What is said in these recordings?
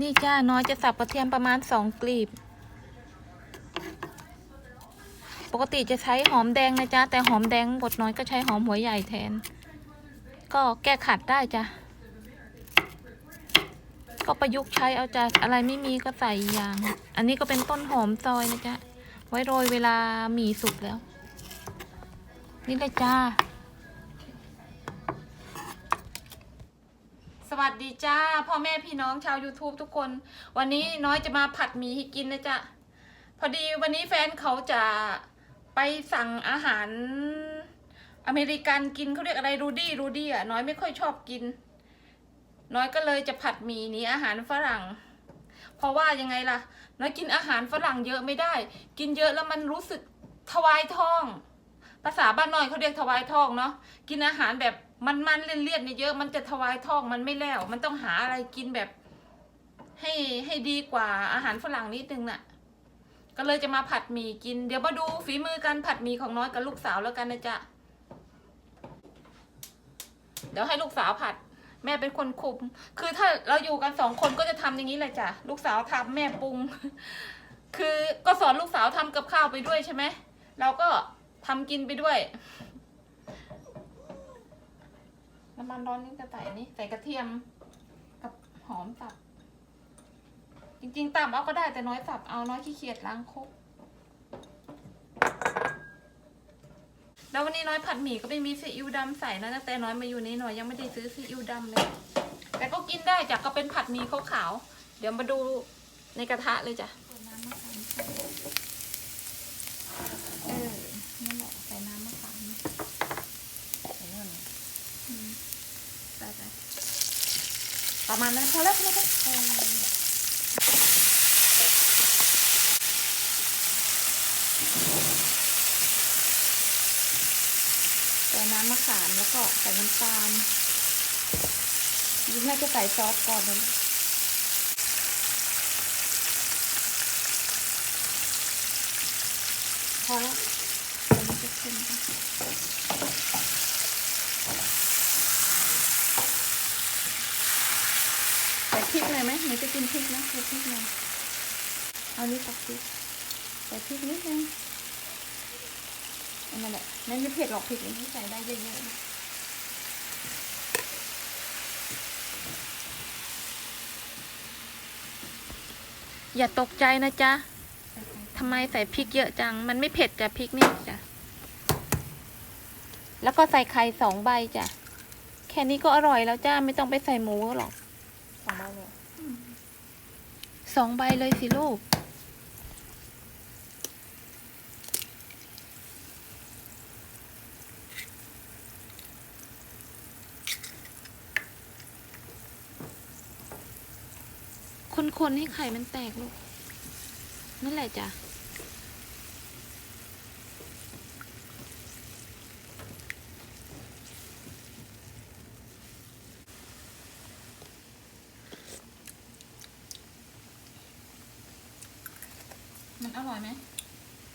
นี่จ้าน้อยจะสับกระเทียมประมาณสองกลีบ ปกติจะใช้หอมแดงนะจ๊ะ แต่หอมแดงบดน้อยก็ใช้หอมหัวใหญ่แทน ก็แก้ขัดได้จ้ะ ก็ประยุกต์ใช้เอาจ้ะอะไรไม่มีก็ใส่อย่าง อันนี้ก็เป็นต้นหอมซอยนะจ๊ะ ไว้โรยเวลาหมี่สุกแล้ว นี่เลยจ้า วัสดีจ้าพ่อแม่พี่น้องชาว YouTube ทุกคน วันนี้น้อยจะมาผัดหมี่ให้กินนะจ๊ะพอดีวันนี้แฟนเขาจะไปสั่งอาหารอเมริกันกินเขาเรียกอะไรรูดี้รูดี้อะน้อยไม่ค่อยชอบกิน น้อยก็เลยจะผัดหมี่นี้อาหารฝรั่ง เพราะว่ายังไงล่ะ น้อยกินอาหารฝรั่งเยอะไม่ได้ กินเยอะแล้วมันรู้สึกทวายท้อง ภาษาบ้านน้อยเขาเรียกทวายท้องเนาะกินอาหารแบบ มันๆเลี่ยนๆเนี่ยเยอะมันจะทวายท้องมันไม่แล้ว มันต้องหาอะไรกินแบบ ให้ให้ดีกว่าอาหารฝรั่งนิดนึงน่ะ ก็เลยจะมาผัดหมี่กิน เดี๋ยวมาดูฝีมือการผัดหมี่ของน้อยกับลูกสาวแล้วกันนะจ๊ะเดี๋ยวให้ลูกสาวผัด แม่เป็นคนคุม คือถ้าเราอยู่กันสองคนก็จะทำอย่างนี้เลยจ้ะลูกสาวทำแม่ปรุง คือก็สอนลูกสาวทำกับข้าวไปด้วยใช่ไหมเราก็ทำกินไปด้วย น้ำมันร้อนนี่จะใส่อันนี้ ใส่กระเทียมกับหอมสับ จริงๆตำเอาก็ได้แต่น้อยสับเอาน้อยขี้เกียจล้างครกแล้ววันนี้น้อยผัดหมี่ก็ไม่มีซีอิ๊วดำใส่นะตั้งแต่น้อยมาอยู่นี่น้อยยังไม่ได้ซื้อซีอิ๊วดำเลย แต่ก็กินได้จ้ะก็เป็นผัดหมี่ขาวๆเดี๋ยวมาดูในกระทะเลยจ้ะเออนั่นแหละใส่น้ำมะขามใส่เงินอืมใส่ไป ประมาณนั้นพอแล้วพอแล้วใส่น้ำมะขามแล้วก็ใส่น้ำตาลยิ่งน่าจะใส่ซอสก่อนนะพอแล้วเดี๋ยวมันจะขึ้นค่ะใส่พริกหน่ อยไหมหนูจะกินพริกนะใส่พริกหน่อยเอานี่ตักพริกใส่พริกนิดนึงนั่นแหละนั่นไม่เผ็ดหรอกพริกนี่ที่ใส่ได้เยอะๆนะอย่าตกใจนะจ๊ะทำไมใส่พริกเยอะจัง มันไม่เผ็ดจ้ะพริกนี่จ้ะ แล้วก็ใส่ไข่สองใบจ้ะ แค่นี้ก็อร่อยแล้วจ้า ไม่ต้องไปใส่หมูหรอกสองใบเลย สองใบเลยสิลูก คนๆให้ไข่มันแตกลูก นั่นแหละจ้ะ มันอร่อยไหม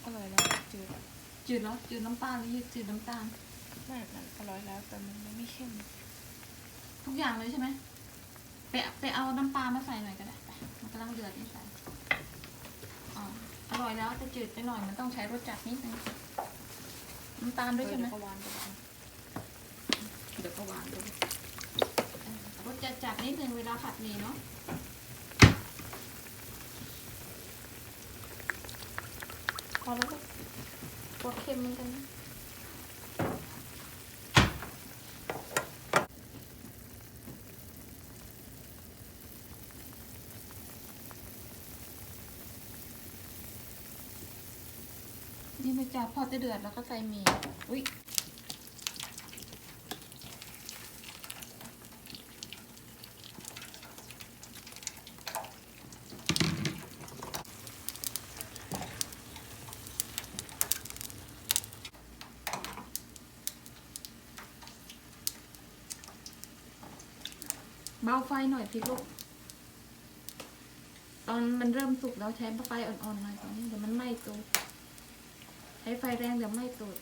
อร่อยแล้วจืดอะจืดเหรอจืดน้ำตาลหรือจืดน้ำตาลไม่มันอร่อยแล้วแต่มันไม่เข้มทุกอย่างเลยใช่ไหมไปไปเอาน้ำปลามาใส่หน่อยก็ได้ไปมันกำลังเดือดนี่ใส่อ๋ออร่อยแล้วแต่จืดไปหน่อยมันต้องใช้รสจัดนิดนึงน้ำตาลด้วยใช่ไหมเออเดี๋ยวก็หวานไปแล้วเดี๋ยวก็หวานด้วยรสจัดจัดนิดนึงเวลาผัดหมี่เนาะ อแล้วก็ปวดเค็มเหมือนกันนะนี่นะจ๊ะพอจะเดือดแล้วก็ใส่หมี่อุ้ย เบาไฟหน่อยพี่ลูก ตอนมันเริ่มสุกแล้วใช้ไฟอ่อนๆหน่อยตอนนี้เดี๋ยวมันไหม้ตูดใช้ไฟแรงเดี๋ยวไหม้ตูด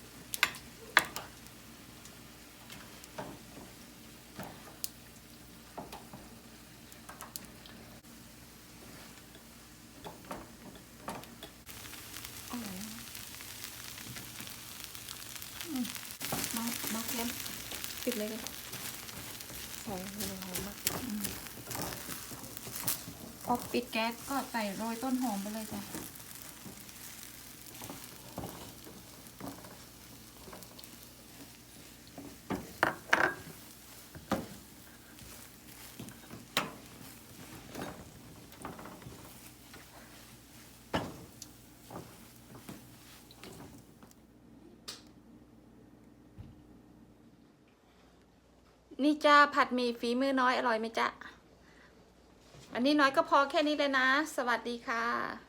ปิดเลยกัน หัวหอมมากพอปิดแก๊สก็ใส่โรยต้นหอมไปเลยจ้ะ นี่จ้าผัดหมี่ฝีมือน้อยอร่อยไหมจ๊ะวันนี้น้อยก็พอแค่นี้เลยนะ สวัสดีค่ะ